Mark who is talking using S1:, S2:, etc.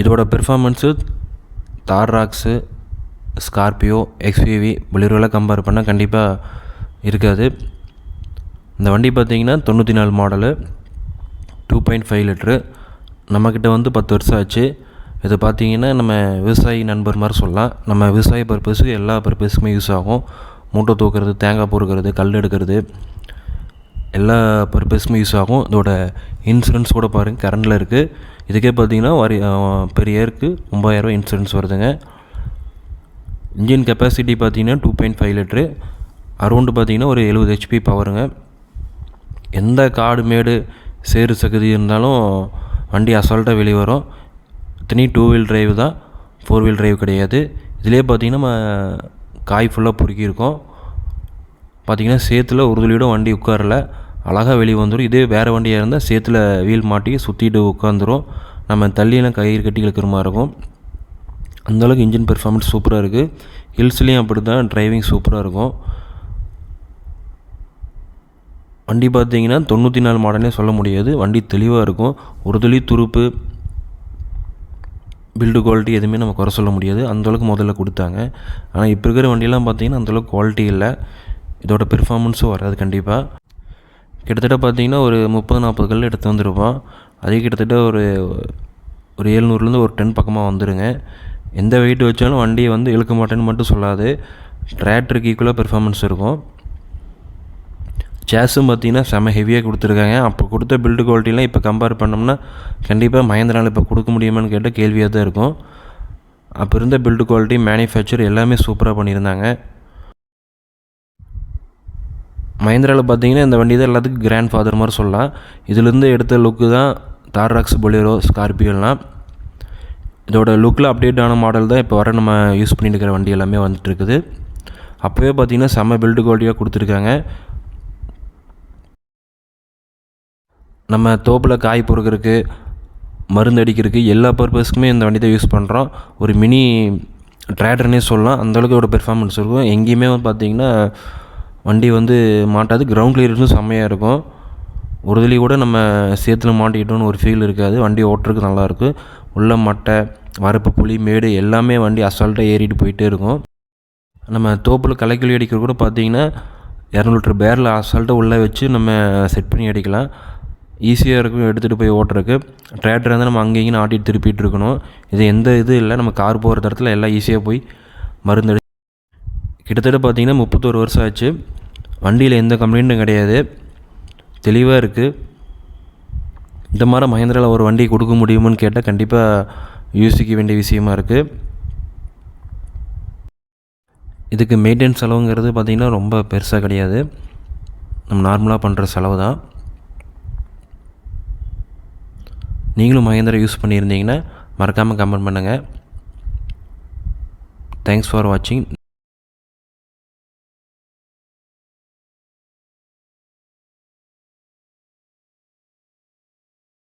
S1: இதோட performance தார்ராக்ஸு Scorpio XUV பொலிரோலாம் compare பண்ணால் கண்டிப்பாக இருக்காது. இந்த வண்டி பார்த்திங்கன்னா தொண்ணூற்றி நாலு model two point five litre நம்மக்கிட்ட வந்து பத்து வருஷம் ஆச்சு. இது பார்த்தீங்கன்னா நம்ம விவசாயி நண்பர் மாதிரி சொல்லலாம். நம்ம விவசாய பர்பஸுக்கு எல்லா பர்பஸுக்குமே யூஸ் ஆகும். மூட்டை தூக்குறது தேங்காய் பொறுக்கிறது கல் எடுக்கிறது எல்லா பர்பஸுக்குமே யூஸ் ஆகும். இதோட இன்சூரன்ஸ் கூட பாருங்கள் கரண்டில் இருக்குது இதுக்கே பார்த்தீங்கன்னா வரி பெரிய இயருக்கு ஒம்பதாயிரரூவா இன்சூரன்ஸ் வருதுங்க. இன்ஜின் கெப்பாசிட்டி பார்த்தீங்கன்னா two point five litre. Around பார்த்தீங்கன்னா ஒரு எழுபது ஹெச்பி பவருங்க எந்த காடு மேடு சேறு சகுதி இருந்தாலும் வண்டி அசால்ட்டாக வெளியே வரும் இத்தனி டூ வீல் டிரைவ் தான். ஃபோர் வீல் டிரைவ் கிடையாது. இதிலே பார்த்தீங்கன்னா நம்ம காய் ஃபுல்லாக பொறுக்கியிருக்கோம். பார்த்தீங்கன்னா சேத்துல ஒரு துளியோட வண்டி உட்காரல. அழகாக வெளியே வந்துடும் இதே வேறு வண்டியாக இருந்தால் சேத்துல வீல் மாட்டி சுற்றிட்டு உட்காந்துரும் நம்ம தள்ளியெல்லாம் கயிறு கட்டி இழுக்கிற மாதிரி இருக்கும். அந்தளவுக்கு இன்ஜின் பெர்ஃபார்மன்ஸ் சூப்பராக இருக்குது ஹில்ஸ்லேயும் அப்படி தான் டிரைவிங் சூப்பராக இருக்கும். வண்டி பார்த்தீங்கன்னா தொண்ணூற்றி நாலு மாடல்னே சொல்ல முடியாது. வண்டி தெளிவாக இருக்கும். ஒரு துளி துருப்பு பில்டு குவாலிட்டி எதுவுமே நம்ம குறை சொல்ல முடியாது. அந்தளவுக்கு முதல்ல கொடுத்தாங்க. ஆனால் இப்போ இருக்கிற வண்டியெல்லாம் பார்த்தீங்கன்னா அந்தளவுக்கு குவாலிட்டி இல்லை. இதோட பெர்ஃபார்மன்ஸும் வராது கண்டிப்பாக கிட்டத்தட்ட பார்த்தீங்கன்னா ஒரு முப்பது நாற்பது கல் எடுத்து வந்திருப்போம். அதே கிட்டத்தட்ட ஒரு ஒரு ஏழ்நூறுலேருந்து ஒரு டென் பக்கமாக வந்துடுங்க எந்த வெயிட் வச்சாலும் வண்டியை வந்து இழுக்க மாட்டேன்னு மட்டும் சொல்லாது டிராக்டருக்கு ஈக்குவலாக பெர்ஃபார்மன்ஸ் இருக்கும். சேஸும் பார்த்தீங்கன்னா செம ஹெவியாக கொடுத்துருக்காங்க. அப்போ கொடுத்த பில்டு குவாலிட்டிலாம் இப்போ கம்பேர் பண்ணோம்னா கண்டிப்பாக மகேந்திராவில் இப்போ கொடுக்க முடியுமான்னு கேட்டால் கேள்வியாக தான் இருக்கும். அப்போ இருந்த பில்டு குவாலிட்டி மேனுஃபேக்சர் எல்லாமே சூப்பராக பண்ணியிருந்தாங்க. மஹேந்திராவில் பார்த்தீங்கன்னா இந்த வண்டி தான் எல்லாத்துக்கும் கிராண்ட் ஃபாதர் மாதிரி சொல்லலாம். இதுலேருந்து எடுத்த லுக்கு தான் தார்ராக்ஸ் பொலியரோ ஸ்கார்பியோலாம். இதோட லுக்கில் அப்டேட் ஆன மாடல் தான் இப்போ வர நம்ம யூஸ் பண்ணிட்டு இருக்கிற வண்டி எல்லாமே வந்துட்டு இருக்குது அப்போவே பார்த்தீங்கன்னா செம்ம பில்டு குவாலிட்டியாக கொடுத்துருக்காங்க. நம்ம தோப்பில் காய் பொறுக்கிறதுக்கு மருந்து அடிக்கிறதுக்கு எல்லா பர்பஸ்க்குமே இந்த வண்டி தான் யூஸ் பண்ணுறோம் ஒரு மினி ட்ரேடர்னே சொல்லலாம். அந்தளவுக்கு ஒரு பெர்ஃபார்மன்ஸ் இருக்கும். எங்கேயுமே வந்து பார்த்திங்கன்னா வண்டி வந்து மாட்டாது கிரவுண்ட் கிளியரன்ஸும் செம்மையாக இருக்கும். ஒரு துளி கூட நம்ம சேத்துல மாட்டிக்கிட்டோன்னு ஒரு ஃபீல் இருக்காது. வண்டி ஓட்டுறதுக்கு நல்லாயிருக்கும் உள்ள மட்டை வரப்பு புளி மேடு எல்லாமே வண்டி அசால்ட்டாக ஏறிட்டு போயிட்டே இருக்கும். நம்ம தோப்பில் கலைக்கிளி அடிக்கிற கூட பார்த்தீங்கன்னா இரநூறு லிட்டர் பேரில் அசால்ட்டாக உள்ளே வச்சு நம்ம செட் பண்ணி அடிக்கலாம். ஈஸியாக இருக்கும் எடுத்துகிட்டு போய் ஓட்டுறதுக்கு. டிராக்டர் இருந்தால் நம்ம அங்கே இங்கேயும் ஆட்டிட்டு திருப்பிட்டு இருக்கணும். இது எந்த இது இல்லை. நம்ம கார் போகிற இடத்துல எல்லாம் ஈஸியாக போய் மருந்து கிட்டத்தட்ட பார்த்திங்கன்னா முப்பத்தோரு வருஷம் ஆச்சு. வண்டியில் எந்த கம்ப்ளைண்ட்டும் கிடையாது. தெளிவாக இருக்குது இந்த மாதிரி மஹேந்திராவில் ஒரு வண்டி கொடுக்க முடியுமான்னு கேட்டால் கண்டிப்பாக யோசிக்க வேண்டிய விஷயமா இருக்குது இதுக்கு மெயின்டெனன்ஸ் செலவுங்கிறது பார்த்திங்கன்னா ரொம்ப பெருசாக கிடையாது. நம்ம நார்மலாக பண்ணுற செலவு தான். நீங்களும் மகேந்திரா யூஸ் பண்ணியிருந்தீங்கன்னா மறக்காமல் கமெண்ட் பண்ணுங்கள் தேங்க்ஸ் ஃபார் வாட்சிங்